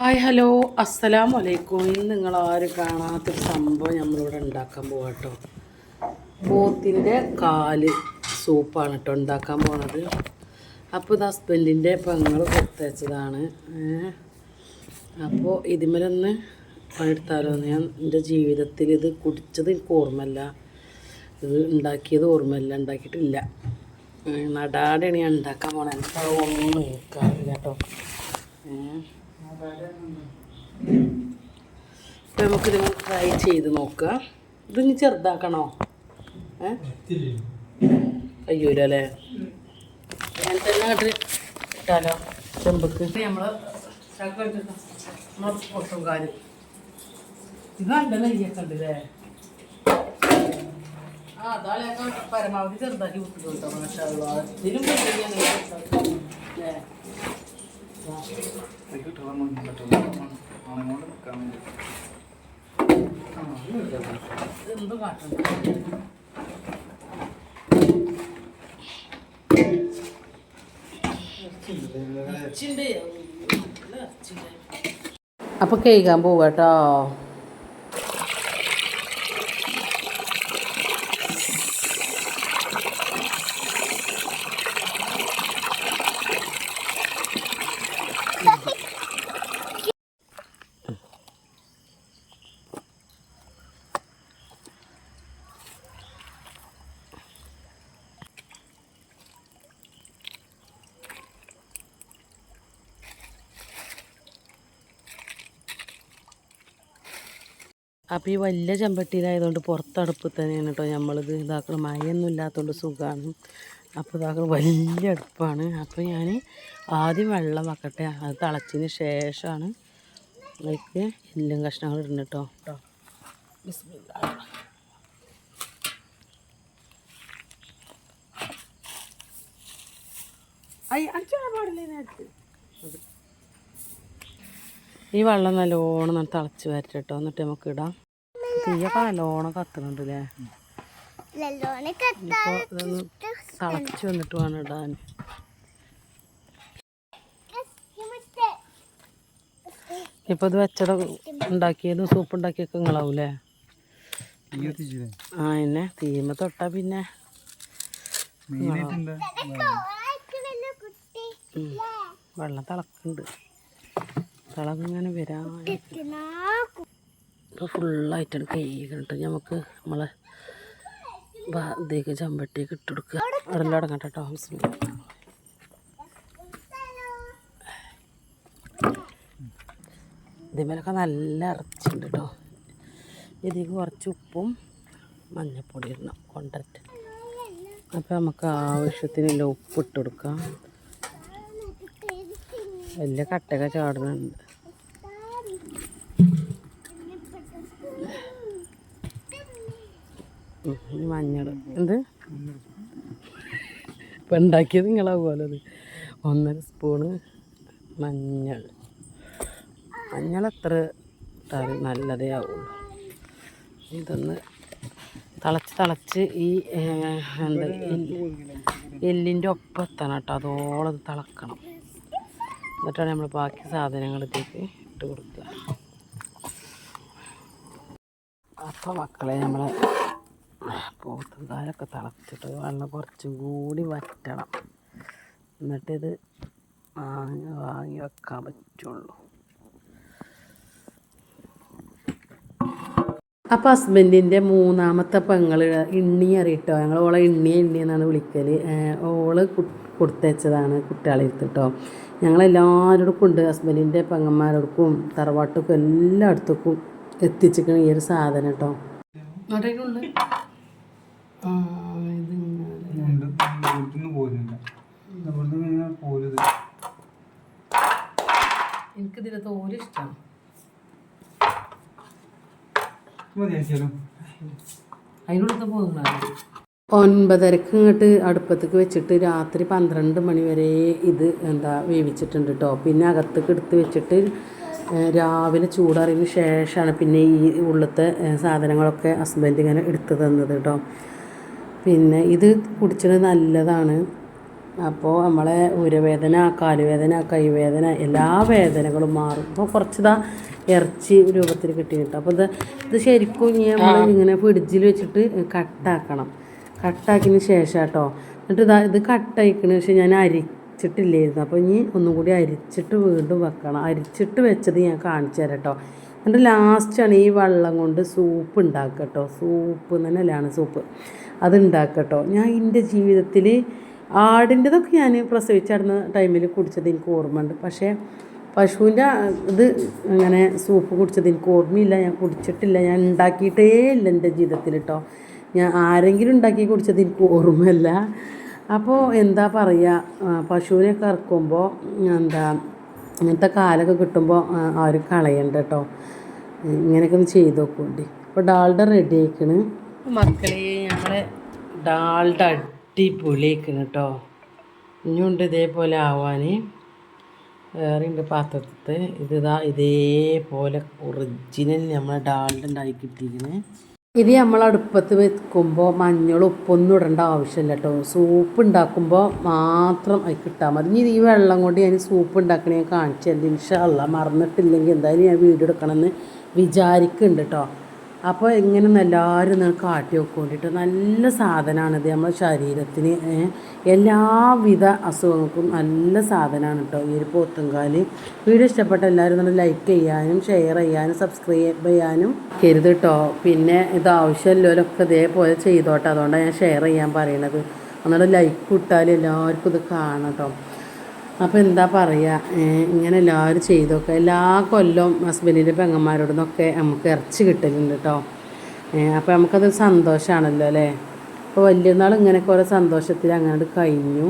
Hi hello. അസ്സലാം വലൈക്കും ഇന്ന് നിങ്ങൾ ആരും കാണാത്തൊരു സംഭവം നമ്മളിവിടെ ഉണ്ടാക്കാൻ പോവാം കേട്ടോ പോത്തിന്റെ കാൽ സൂപ്പാണ് കേട്ടോ ഉണ്ടാക്കാൻ പോണത്. അപ്പോൾ ഇത് ഹസ്ബൻഡിന്റെ പെങ്ങൾ കൊടുത്തയച്ചതാണ് അപ്പോൾ ഇതിമേലൊന്ന് പണിയെടുത്താലോ ഞാൻ എന്റെ ജീവിതത്തിൽ ഇത് കുടിച്ചത് എനിക്ക് ഓർമ്മയില്ല. ഇത് ഉണ്ടാക്കിയത് ഓർമ്മയില്ല ഉണ്ടാക്കിയിട്ടില്ല. നടാടെയാണ് ഞാൻ ഉണ്ടാക്കാൻ പോണത്. എനിക്ക് ഒന്നും കേട്ടോ ഏഹ് നമുക്കിത് ട്രൈ ചെയ്ത് നോക്കുക. ഇതിന് ചെറുതാക്കണോ? അയ്യൂല അല്ലേ ഞാൻ തന്നെ അങ്ങോട്ട് ഇട്ടാലോ? ചെമ്പക്ക്. നമ്മൾ പൊട്ടും കാര്യം. ഇത് കണ്ടല്ലേ നെയ്യൊക്കെ കണ്ടില്ലേ ആ അതാളെ പരമാവധി ചെറുതാക്കി വിട്ടിട്ടുണ്ട് പക്ഷേ ഇതിലും വലിയ നെയ്യ് ചെറുതാക്കി. അല്ലേ എന്ത് കാട്ടണം അപ്പൊ കേൾക്കാൻ പോവാട്ടോ അപ്പോൾ ഈ വലിയ ചെമ്പട്ടിയിലായതുകൊണ്ട് പുറത്തടുപ്പ് തന്നെയാണ് കേട്ടോ നമ്മളിത് ഇതാക്കണം. മഴയൊന്നും ഇല്ലാത്തതുകൊണ്ട് സുഖമാണ് അപ്പോൾ ഇതാക്കണം വലിയ അടുപ്പാണ്. അപ്പോൾ ഞാൻ ആദ്യം വെള്ളം വെക്കട്ടെ. അത് തിളച്ചതിന് ശേഷമാണ് അതിലേക്ക് എല്ലും കഷ്ണങ്ങൾ ഇടുന്നു കേട്ടോ കേട്ടോ. ഐ അടിച്ചാൽ പാടില്ല നേരത്തെ ഈ വെള്ളം നല്ലോണം നല്ല തിളച്ച് വരട്ടോ എന്നിട്ട് നമുക്ക് ഇടാം. തീയൊക്കെ നല്ലോണം കത്തുന്നുണ്ട് അല്ലേ തിളച്ചു വന്നിട്ട് വേണം ഇടാൻ. ഇപ്പൊ ഇത് വെച്ചത് ഉണ്ടാക്കിയതും സൂപ്പ് ഉണ്ടാക്കിയൊക്കെ നിങ്ങളാവൂലേ ആ എന്നെ തീമ തൊട്ടാ പിന്നെ. വെള്ളം തിളക്കുന്നുണ്ട് തിളങ്ങനെ വരാ ഇപ്പോൾ ഫുള്ളായിട്ടാണ് കഴിക്കണിട്ട് നമുക്ക് നമ്മളെ ഇതേക്ക് ചമ്പട്ടിയൊക്കെ ഇട്ട് കൊടുക്കുക അടങ്ങട്ടെ കേട്ടോ ബിസ്മില്ലാ. ഇതേമേലൊക്കെ നല്ല ഇറച്ചിണ്ട് കേട്ടോ ഇതിലേക്ക് കുറച്ച് ഉപ്പും മഞ്ഞപ്പൊടി ഇടണം കൊണ്ടിട്ട് അപ്പോൾ നമുക്ക് ആവശ്യത്തിനുള്ള ഉപ്പിട്ട് കൊടുക്കാം വലിയ കട്ടക ചാടുന്നുണ്ട്. ഇനി മഞ്ഞൾ എന്ത്? ഇപ്പം ഉണ്ടാക്കിയത് നിങ്ങളാവുമല്ലോ അത്. ഒന്നര സ്പൂണ് മഞ്ഞൾ. മഞ്ഞൾ എത്ര ഇട്ടാൽ നല്ലതേ ആവുള്ളൂ. ഇതൊന്ന് തിളച്ച് തിളച്ച് ഈ എന്താ എല്ലിന്റെ ഒപ്പം എത്തണം കേട്ടോ. അതോളം ഇത് തിളക്കണം. എന്നിട്ടാണ് നമ്മൾ ബാക്കി സാധനങ്ങൾ ഇതിലേക്ക് ഇട്ട് കൊടുക്കുക. അപ്പോൾ മക്കളെ നമ്മൾ പോത്തും കാലൊക്കെ തിളച്ചിട്ട് വെള്ളം കുറച്ചും കൂടി വറ്റണം. എന്നിട്ടിത് വാങ്ങി വാങ്ങി വെക്കാൻ പറ്റുള്ളൂ. അപ്പോൾ ഹസ്ബൻഡിന്റെ മൂന്നാമത്തെ പെങ്ങൾ ഇണ്ണി അറിയിട്ടോ. ഞങ്ങൾ ഓളെ ഇണ്ണി ഇണ്ണി എന്നാണ് വിളിക്കൽ ഓൾ കൊടുത്തയച്ചതാണ് കുട്ടികളെ എടുത്തിട്ടോ ഞങ്ങളെല്ലാവരോടും ഉണ്ട്. ഹസ്ബൻഡിന്റെ പെങ്ങന്മാരോടക്കും തറവാട്ടുക്കും എല്ലായിടത്തേക്കും എത്തിച്ചിരിക്കണം ഈ ഒരു സാധനം കേട്ടോ. ഇവിടുന്ന് പോരുന്നില്ല. ഇവിടുന്ന് ഇങ്ങനെ പോരുത്. എനിക്കിതിലെ തോൽ ഇഷ്ടമാണ് മതിയാക്കിയാലോ അതിനുള്ളിൽ പോകുന്നതാണ് ഒൻപതരക്ക് ഇങ്ങോട്ട് അടുപ്പത്തേക്ക് വെച്ചിട്ട് രാത്രി പന്ത്രണ്ട് മണി വരെ ഇത് എന്താ വേവിച്ചിട്ടുണ്ട് കേട്ടോ പിന്നെ അകത്തേക്ക് എടുത്ത് വെച്ചിട്ട് രാവിലെ ചൂടാറിയതിന് ശേഷമാണ് പിന്നെ ഈ ഉള്ളത്തെ സാധനങ്ങളൊക്കെ ഹസ്ബൻഡ് ഇങ്ങനെ എടുത്ത് തന്നത് കേട്ടോ പിന്നെ ഇത് കുടിച്ചത് നല്ലതാണ്. അപ്പോൾ നമ്മളെ ഉരവേദന കാലുവേദന കൈവേദന എല്ലാ വേദനകളും മാറും. അപ്പോൾ കുറച്ചിതാ ഇറച്ചി രൂപത്തിൽ കിട്ടി കിട്ടും അപ്പോൾ ഇത് ഇത് ശരിക്കും ഇനി നമ്മൾ ഇങ്ങനെ ഫ്രിഡ്ജിൽ വെച്ചിട്ട് കട്ടാക്കണം. കട്ടാക്കിയതിന് ശേഷം കേട്ടോ എന്നിട്ട് ഇതാ ഇത് കട്ടായിക്കണ. പക്ഷേ ഞാൻ അരിച്ചിട്ടില്ലായിരുന്നു. അപ്പോൾ ഇനി ഒന്നും കൂടി അരിച്ചിട്ട് വീണ്ടും വെക്കണം. അരിച്ചിട്ട് വെച്ചത് ഞാൻ കാണിച്ചു തരാം കേട്ടോ എന്നിട്ട് ലാസ്റ്റാണ് ഈ വെള്ളം കൊണ്ട് സൂപ്പ് ഉണ്ടാക്കുക കേട്ടോ. സൂപ്പ് തന്നെയാണ് സൂപ്പ്. അത് കേട്ടോ. ഞാൻ എന്റെ ജീവിതത്തിൽ ആടിന്റെതൊക്കെ ഞാൻ പ്രസവിച്ചടുന്ന ടൈമിൽ കുടിച്ചത് എനിക്ക് ഓർമ്മയുണ്ട്. പക്ഷേ പശുവിന്റെ ഇത് അങ്ങനെ സൂപ്പ് കുടിച്ചത് എനിക്ക് ഓർമ്മയില്ല. ഞാൻ കുടിച്ചിട്ടില്ല. ഞാൻ ഉണ്ടാക്കിയിട്ടേ ഇല്ല എന്റെ ജീവിതത്തിൽ കേട്ടോ. ഞാൻ ആരെങ്കിലും ഉണ്ടാക്കി കുടിച്ചത് എനിക്ക് ഓർമ്മയല്ല. അപ്പോൾ എന്താ പറയുക? പശുവിനെ കറക്കുമ്പോൾ എന്താ ഇങ്ങനത്തെ കാലൊക്കെ കിട്ടുമ്പോൾ ആരും കളയണ്ട കേട്ടോ ഇങ്ങനെയൊക്കെ ഒന്ന് ചെയ്ത് നോക്കൂണ്ടി അപ്പോൾ ഡാൾഡ റെഡി ആയിക്കണ്. മക്കളെ ഞങ്ങളെ ഡാൾഡ അടിപൊളിയായിക്കണ് കേട്ടോ ഇനിയുണ്ട് ഇതേപോലെ ആവാൻ വേറെ ഉണ്ട് പാത്രത്തിൽ ഇത് ഇതാ ഇതേപോലെ ഒറിജിനൽ നമ്മളെ ഡാൾഡ ഉണ്ടാക്കി കിട്ടിയിരിക്കണേ. ഇത് നമ്മൾ അടുപ്പത്ത് വെക്കുമ്പോൾ മഞ്ഞൾ ഉപ്പൊന്നും ഇടേണ്ട ആവശ്യമില്ല കേട്ടോ സൂപ്പ് ഉണ്ടാക്കുമ്പോൾ മാത്രം അത് കിട്ടാൽ മതി. ഇനി ഈ വെള്ളം കൊണ്ട് ഞാൻ സൂപ്പ് ഉണ്ടാക്കണേ കാണിച്ചു തരുന്നത് ഇൻഷാല്ല മറന്നിട്ടില്ലെങ്കിൽ എന്തായാലും ഞാൻ വീഡിയോ എടുക്കണമെന്ന് വിചാരിക്കുന്നുണ്ട് കേട്ടോ അപ്പോൾ ഇങ്ങനെ എല്ലാവരും നിങ്ങൾ കാട്ടി വെക്കൊണ്ടിട്ട് നല്ല സാധനമാണിത് നമ്മുടെ ശരീരത്തിന് എല്ലാവിധ അസുഖങ്ങൾക്കും നല്ല സാധനമാണ് കേട്ടോ ഈ ഒരു പോത്തുംകാൽ. വീഡിയോ ഇഷ്ടപ്പെട്ട എല്ലാവരും നമ്മൾ ലൈക്ക് ചെയ്യാനും ഷെയർ ചെയ്യാനും സബ്സ്ക്രൈബ് ചെയ്യാനും കരുത് കേട്ടോ പിന്നെ ഇത് ആവശ്യമില്ലൊക്കെ ഇതേപോലെ ചെയ്തോട്ടെ. അതുകൊണ്ടാണ് ഞാൻ ഷെയർ ചെയ്യാൻ പറയണത്. എന്നിട്ട് ലൈക്ക് ഇട്ടാൽ എല്ലാവർക്കും ഇത് കാണാം കേട്ടോ അപ്പോൾ എന്താ പറയുക ഇങ്ങനെ എല്ലാവരും ചെയ്തൊക്കെ എല്ലാ കൊല്ലവും ഹസ്ബൻഡിന്റെ പെങ്ങന്മാരോട് നിന്നൊക്കെ നമുക്ക് ഇറച്ചി കിട്ടലുണ്ട് കേട്ടോ അപ്പോൾ നമുക്കത് സന്തോഷമാണല്ലോ അല്ലേ? അപ്പോൾ വലിയ നാൾ ഇങ്ങനെ കുറേ സന്തോഷത്തിൽ അങ്ങനെ കഴിഞ്ഞു.